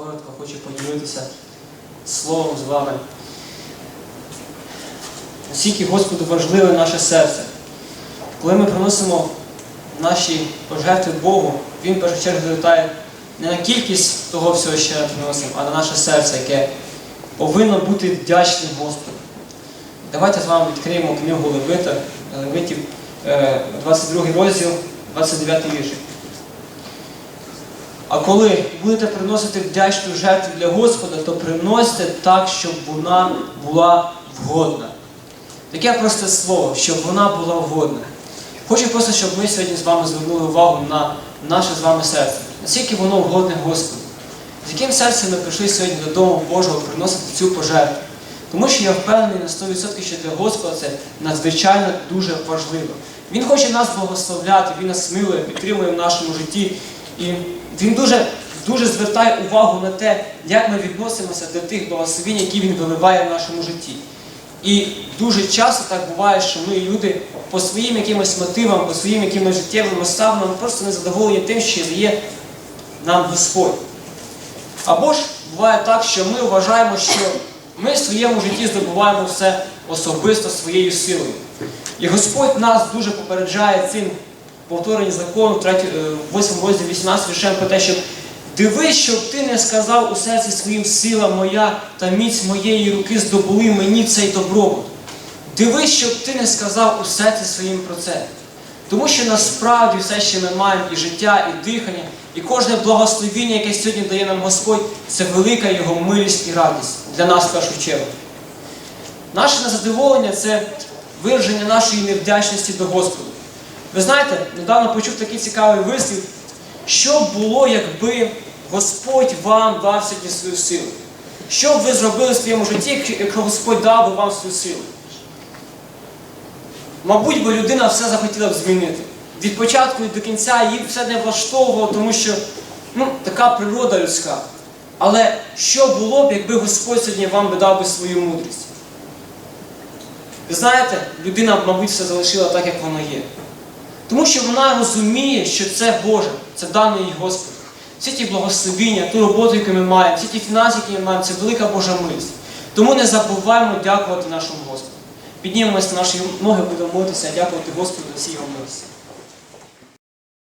коротко хочу поділитися словом з вами. Наскільки Господу важливе наше серце. Коли ми приносимо наші пожертви Богу, Він в першу чергу звертає не на кількість того всього, що ми приносимо, а на наше серце, яке повинно бути вдячним Господу. Давайте з вами відкриємо книгу Левита, Левитів, е, 22 розділ, 29 віршик. А коли будете приносити вдячну жертву для Господа, то приносите так, щоб вона була вгодна. Таке просте слово, щоб вона була вгодна. Хочу просто, щоб ми сьогодні з вами звернули увагу на наше з вами серце. Наскільки воно вгодне Господу. З яким серцем ми прийшли сьогодні додому Божого приносити цю пожертву. Тому що я впевнений на 100%, що для Господа це надзвичайно дуже важливо. Він хоче нас благословляти, Він нас милує, підтримує в нашому житті. І Він дуже, дуже звертає увагу на те, як ми відносимося до тих благословень, які Він виливає в нашому житті. І дуже часто так буває, що ми люди по своїм якимось мотивам, по своїм якимось життєвим обставинам просто не задоволені тим, що є нам Господь. Або ж буває так, що ми вважаємо, що ми в своєму житті здобуваємо все особисто своєю силою. І Господь нас дуже попереджає цим повторенні закону, 8 розділі 18 віршем про те, що дивись, щоб ти не сказав у серці своїм сила моя та міць моєї руки здобули мені цей добробут. Дивись, щоб ти не сказав у серці своїм про це. Тому що насправді все, що ми маємо, і життя, і дихання, і кожне благословіння, яке сьогодні дає нам Господь, це велика Його милість і радість для нас в першу чергу. Наше незадоволення це вираження нашої невдячності до Господу. Ви знаєте, недавно почув такий цікавий вислів, що було, якби Господь вам дав сьогодні свою силу. Що б ви зробили в своєму житті, якщо Господь дав би вам свою силу? Мабуть, би людина все захотіла б змінити. Від початку і до кінця її все не влаштовувало, тому що ну, така природа людська. Але що було б, якби Господь сьогодні вам би дав би свою мудрість? Ви знаєте, людина, мабуть, все залишила так, як воно є. Тому що вона розуміє, що це Боже, це дане їй. Всі ті благословіння, ту роботу, яку ми маємо, всі ті фінанси, які ми маємо, це велика Божа милість. Тому не забуваємо дякувати нашому Господу. Піднімемося на наші ноги, будемо молитися, дякувати Господу за всі його милості.